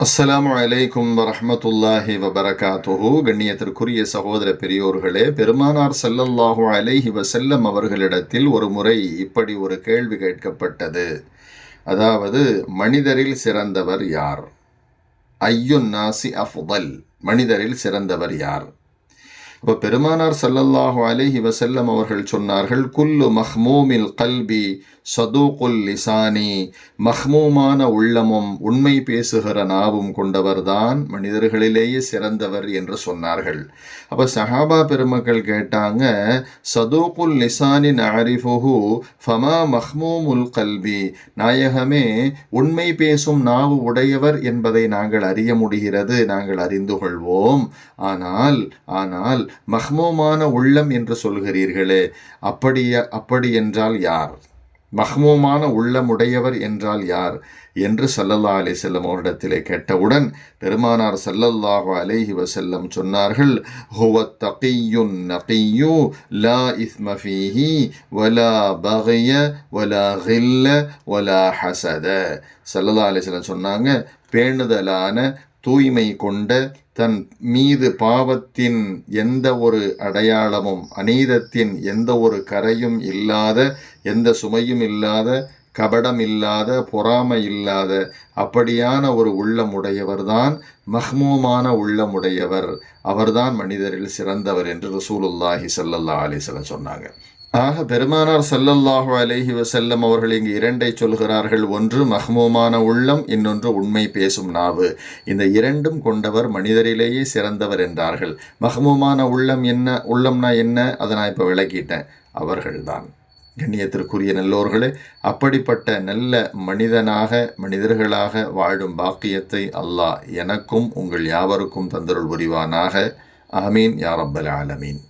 அஸ்லாம் அலைக்கும் வரமத்துல்லாஹி வபரகாத்துஹு. கண்ணியத்திற்குரிய சகோதர பெரியோர்களே பெருமானார் ஸல்லல்லாஹு அலைஹி வசல்லம் அவர்களிடத்தில் ஒரு முறை இப்படி ஒரு கேள்வி கேட்கப்பட்டது. அதாவது மனிதரில் சிறந்தவர் யார்? ஐயுன் நாசி அஃபுதல் மனிதரில் சிறந்தவர் யார்? அப்போ பெருமானார் சல்லல்லாஹு அலிஹி வசல்லம் அவர்கள் சொன்னார்கள் குல்லு மஹ்மூமில் கல்பி சதூகுல் லிசானி மஹ்மூமான உள்ளமும் உண்மை பேசுகிற நாவும் கொண்டவர்தான் மனிதர்களிலேயே சிறந்தவர் என்று சொன்னார்கள். அப்போ சஹாபா பெருமக்கள் கேட்டாங்க சதூகுல் லிசானி நரிஃபுஹு ஃபமா மஹ்மூமுல் கல்பி நாயகமே உண்மை பேசும் நாவு உடையவர் என்பதை நாங்கள் அறிய முடிகிறது நாங்கள் அறிந்து கொள்வோம். ஆனால் ஆனால் மஹ்மோமான உள்ளம் என்று சொல்கிறீர்களே அப்படிய அப்படி என்றால் யார்? மஹ்மூமான உள்ளமுடையவர் என்றால் யார்? என்று சல்லல்லா அலி செல்லம் அவரிடத்திலே கேட்டவுடன் பெருமானார் சல்லல்லாஹு அலேஹி வசல்லம் சொன்னார்கள் ஹுவ தகியுன் நகியு லா இஸ்மஃபீஹி வலா பகைய வலா ஹில்ல வலா ஹசத சல்லல்லா அலி செல்லம் சொன்னாங்க பேணுதலான தூய்மை கொண்ட தன் மீது பாவத்தின் எந்த ஒரு அடையாளமும் அநீதத்தின் எந்த ஒரு கரையும் இல்லாத எந்த சுமையும் இல்லாத கபடம் இல்லாத பொறாமை இல்லாத அப்படியான ஒரு உள்ளமுடையவர்தான் மஹ்மூமான உள்ளமுடையவர் அவர்தான் மனிதரில் சிறந்தவர் என்று ரசூலுல்லாஹி சல்லல்லா அலிஸ்லம் சொன்னாங்க. ஆக பெருமானார் சல்லல்லாஹு அலேஹி வசல்லம் அவர்கள் இங்கு இரண்டை சொல்கிறார்கள். ஒன்று மஹ்மூமான உள்ளம் இன்னொன்று உண்மை பேசும் நாவு. இந்த இரண்டும் கொண்டவர் மனிதரிலேயே சிறந்தவர் என்றார்கள். மஹ்மூமான உள்ளம் என்ன உள்ளம்னா என்ன? அதை நான் இப்போ விளக்கிட்டேன். அவர்கள்தான். கண்ணியத்திற்குரிய நல்லோர்களே அப்படிப்பட்ட நல்ல மனிதனாக மனிதர்களாக வாழும் பாக்கியத்தை அல்லாஹ் எனக்கும் உங்கள் யாவருக்கும் தந்தருள் புரிவானாக. ஆமீன். யாரப்பல் ஆலமீன்.